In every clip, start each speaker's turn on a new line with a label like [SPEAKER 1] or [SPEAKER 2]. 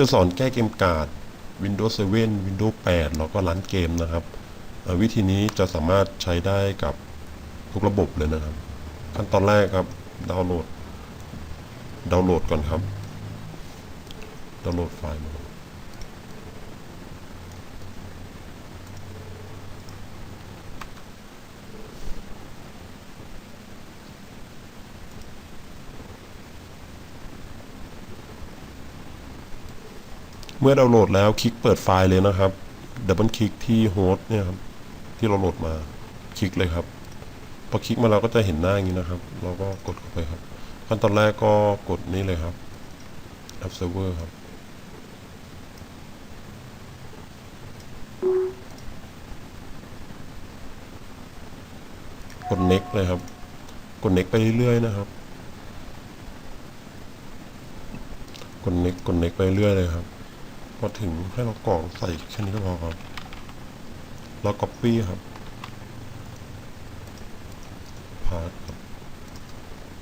[SPEAKER 1] จะสอนแก้เกมการ์ด Windows 7 Windows 8 แล้วก็รันเกมนะครับ วิธีนี้จะสามารถใช้ได้กับทุกระบบเลยนะครับ ขั้นตอนแรกครับดาวน์โหลดดาวน์โหลดก่อนครับดาวน์โหลดไฟล์มา เมื่อดาวน์โหลดแล้วคลิกเปิดไฟล์เลยนะครับดับเบิลคลิกที่โฮสต์เนี่ยครับที่เราโหลดมาคลิกเลยครับพอคลิกมาเราก็จะเห็นหน้าอย่างนี้นะครับ เราก็กดเข้าไปครับ ขั้นตอนแรกก็กดนี่เลยครับ App Server ครับ กด next เลยครับ กด next ไปเรื่อยๆนะครับ กด next กด next ไปเรื่อยเลยครับ พอถึงให้เรากรอกใส่แค่นี้ก็พอครับแล้ว copy ครับพาร์ทครับ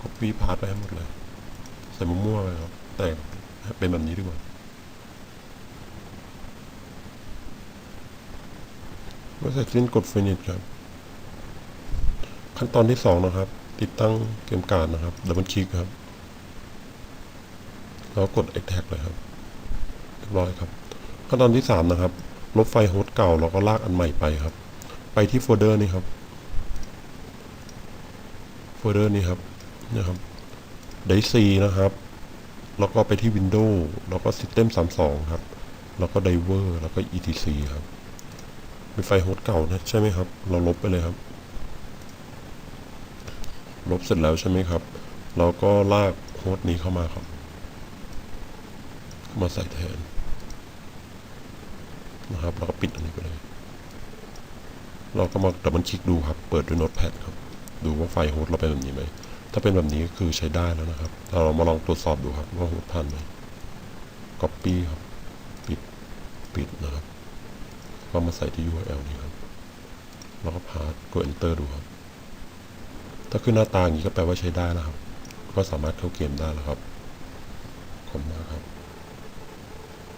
[SPEAKER 1] copy พาร์ทไปให้หมดเลย ใส่มั่วๆไปครับ แต่เป็นแบบนี้ดีกว่าเมื่อเสร็จสิ้นกด finish ครับ ขั้นตอนที่สองนะครับ ติดตั้งเกมการ์ดนะครับดับเบิลคลิกครับ แล้วกด extract เลยครับ รียบร้อยครับขั้นตอนที่สามนะครับ ลบไฟล์โฮสต์เก่าแล้วก็ลากอันใหม่ไปครับ ไปที่โฟลเดอร์นี้ครับโฟลเดอร์นี้ครับนี่ยครับไดซีนะครับ แล้วก็ไปที่ Windows แล้วก็ System 32 ครับ แล้วก็ Diver แล้วก็ etc ครับเป็นไฟล์โฮสต์เก่านะใช่ไหมครับ เราลบไปเลยครับ ลบเสร็จแล้วใช่ไหมครับ เราก็ลากโฮสต์นี้เข้ามาครับ มาใส่แทน นะครับแล้วก็ปิดอันนี้ไปเลยเราก็มาดับเบิลคลิกดูครับ เปิดด้วยโน้ตแพดครับ ดูว่าไฟโฮสต์เราเป็นแบบนี้ไหม ถ้าเป็นแบบนี้ก็คือใช้ได้แล้วนะครับ เรามาลองตรวจสอบดูครับว่าโฮสต์ผ่านไหม Copy ครับ ปิด ปิดนะครับ ก็มาใส่ที่ URL นี้ครับ แล้วก็พาสกด Enter ดูครับ ถ้าขึ้นหน้าตาอย่างนี้ก็แปลว่าใช้ได้แล้วครับ ก็สามารถเข้าเกมได้แล้วครับ ขอบคุณมากครับ